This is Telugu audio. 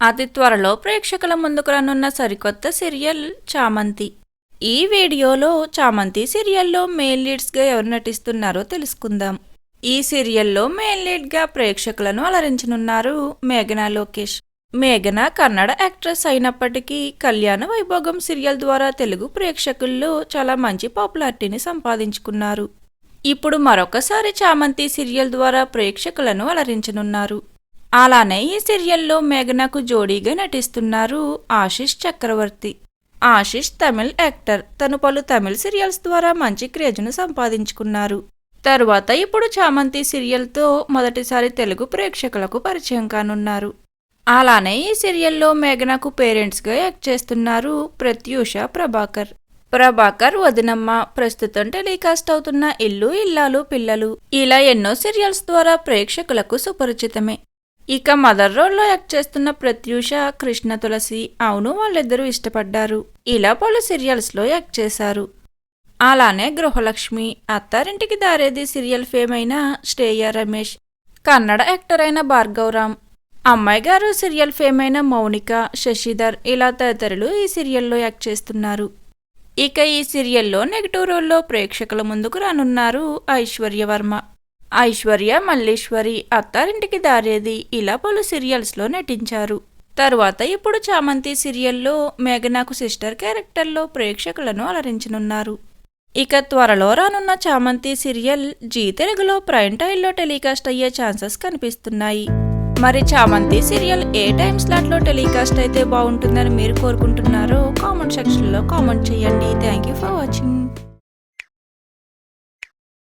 అతి త్వరలో ప్రేక్షకుల ముందుకు రానున్న సరికొత్త సీరియల్ చామంతి. ఈ వీడియోలో చామంతి సీరియల్లో మెయిన్ లీడ్స్గా ఎవరు నటిస్తున్నారో తెలుసుకుందాం. ఈ సీరియల్లో మెయిన్ లీడ్గా ప్రేక్షకులను అలరించనున్నారు మేఘనా లోకేష్. మేఘన కన్నడ యాక్ట్రెస్ అయినప్పటికీ కళ్యాణ వైభోగం సీరియల్ ద్వారా తెలుగు ప్రేక్షకుల్లో చాలా మంచి పాపులారిటీని సంపాదించుకున్నారు. ఇప్పుడు మరొకసారి చామంతి సీరియల్ ద్వారా ప్రేక్షకులను అలరించనున్నారు. అలానే ఈ సీరియల్లో మేఘనకు జోడీగా నటిస్తున్నారు ఆశిష్ చక్రవర్తి. ఆశిష్ తమిళ్ యాక్టర్. తను పలు తమిళ్ సీరియల్స్ ద్వారా మంచి క్రేజ్ను సంపాదించుకున్నారు. తరువాత ఇప్పుడు చామంతి సీరియల్తో మొదటిసారి తెలుగు ప్రేక్షకులకు పరిచయం కానున్నారు. అలానే ఈ సీరియల్లో మేఘనకు పేరెంట్స్గా యాక్ట్ చేస్తున్నారు ప్రత్యూష ప్రభాకర్. ప్రభాకర్ వదినమ్మ ప్రస్తుతం టెలికాస్ట్ అవుతున్న ఇల్లు ఇల్లాలు పిల్లలు. ఇలా ఎన్నో సీరియల్స్ ద్వారా ప్రేక్షకులకు సుపరిచితమే. ఇక మదర్ రోల్లో యాక్ట్ చేస్తున్న ప్రత్యూష కృష్ణ తులసి అవును వాళ్ళిద్దరూ ఇష్టపడ్డారు. ఇలా పలు సీరియల్స్లో యాక్ట్ చేశారు. అలానే గృహలక్ష్మి అత్తారింటికి దారేది సీరియల్ ఫేమ్ అయిన శ్రేయ రమేష్ కన్నడ యాక్టర్ అయిన భార్గవరామ్ అమ్మాయి గారు సీరియల్ ఫేమ్ అయిన మౌనిక శశిధర్ ఇలా తదితరులు ఈ సీరియల్లో యాక్ట్ చేస్తున్నారు. ఇక ఈ సీరియల్లో నెగిటివ్ రోల్లో ప్రేక్షకుల ముందుకు రానున్నారు ఐశ్వర్య వర్మ ఐశ్వర్య మల్లేశ్వరి అత్తారింటికి దారేది ఇలా పలు సీరియల్స్లో నటించారు. తరువాత ఇప్పుడు చామంతి సీరియల్లో మేఘనాకు సిస్టర్ క్యారెక్టర్లో ప్రేక్షకులను అలరించనున్నారు. ఇక త్వరలో రానున్న చామంతి సీరియల్ జీ తెలుగులో ప్రైమ్ టైల్లో టెలికాస్ట్ అయ్యే ఛాన్సెస్ కనిపిస్తున్నాయి. మరి చామంతి సీరియల్ ఏ టైం స్లాట్లో టెలికాస్ట్ అయితే బాగుంటుందని మీరు కోరుకుంటున్నారో కామెంట్ సెక్షన్లో కామెంట్ చేయండి. Thank you for watching.